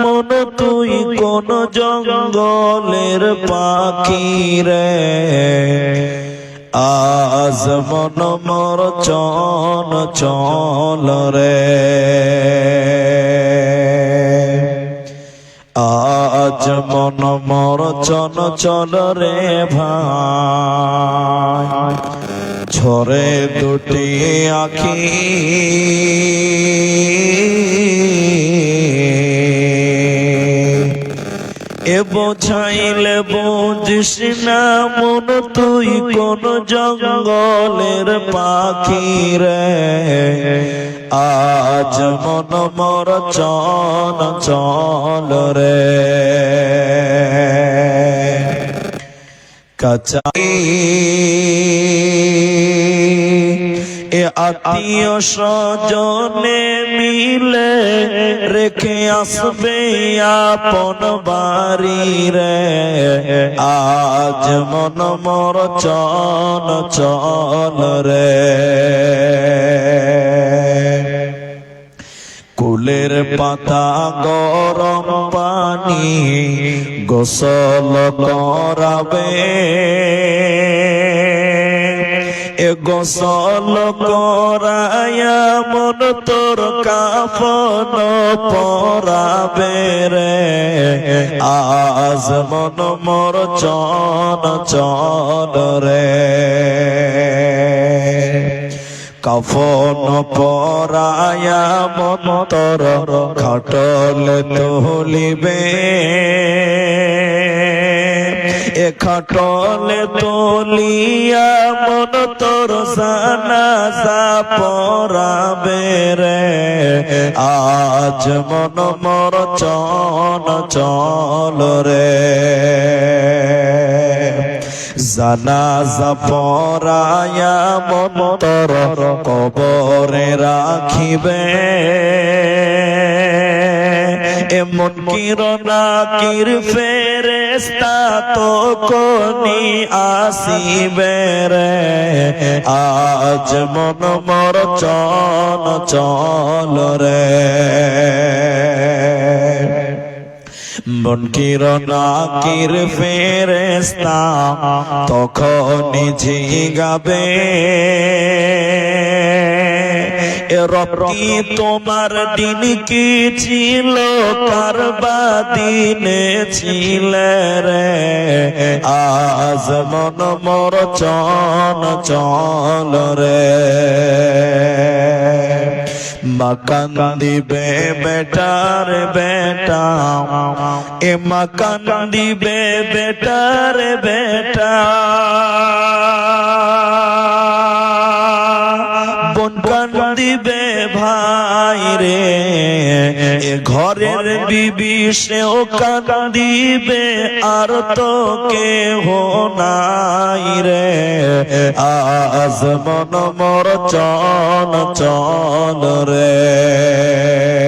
মন তুই কোন জঙ্গলের পাখি রে। আজ মন মর চন চল রে। আজ মন মর চন চল রে ভাই। ঝরে দুটি আখি। এ বোঝাইলে বুঝিস না মন, তুই কোন জঙ্গলের পাখি রে। আজ মন মর চন চল রে। কাচাই এ আত্মীয় স্বজনে মিলে রেখে আসবে আপন বাড়ি রে। আজ মন মর চল চল রে। কুলের পাতা গরম পানি গোসল করাবে। গোসল করায়া মন তোর কাফন পরাবে রে। আজ মন মোর চন চল রে। কফন পরায়া মন্তর খটল তোলিবে। খটল তোলিয়া মন তোর সানাসা পরাবে রে। আজ মন মর চন চল রে। জানাজা পরায়া মন্তর কবরে রাখিবে। এমন কিরণা কির ফেরেস্তা তো কোনি আসিবে রে। আজ মন মর চন চল রে। মন কিরণা কির ফেরেস্তা তখন ঝিগাবে রতি তোমার দিন কি ছিল? কারবা দিনে ছিল রে? আজ মন মর চন চল রে। মকান দিবে বেটার বেটা। এ মকান দিবে বেটার বেটা। বন কান দিবে ভাই রে। এ ঘরের বিবি সেও কান দিবে আর তো কেহ নাই রে। আজ মন মর চন চন রে।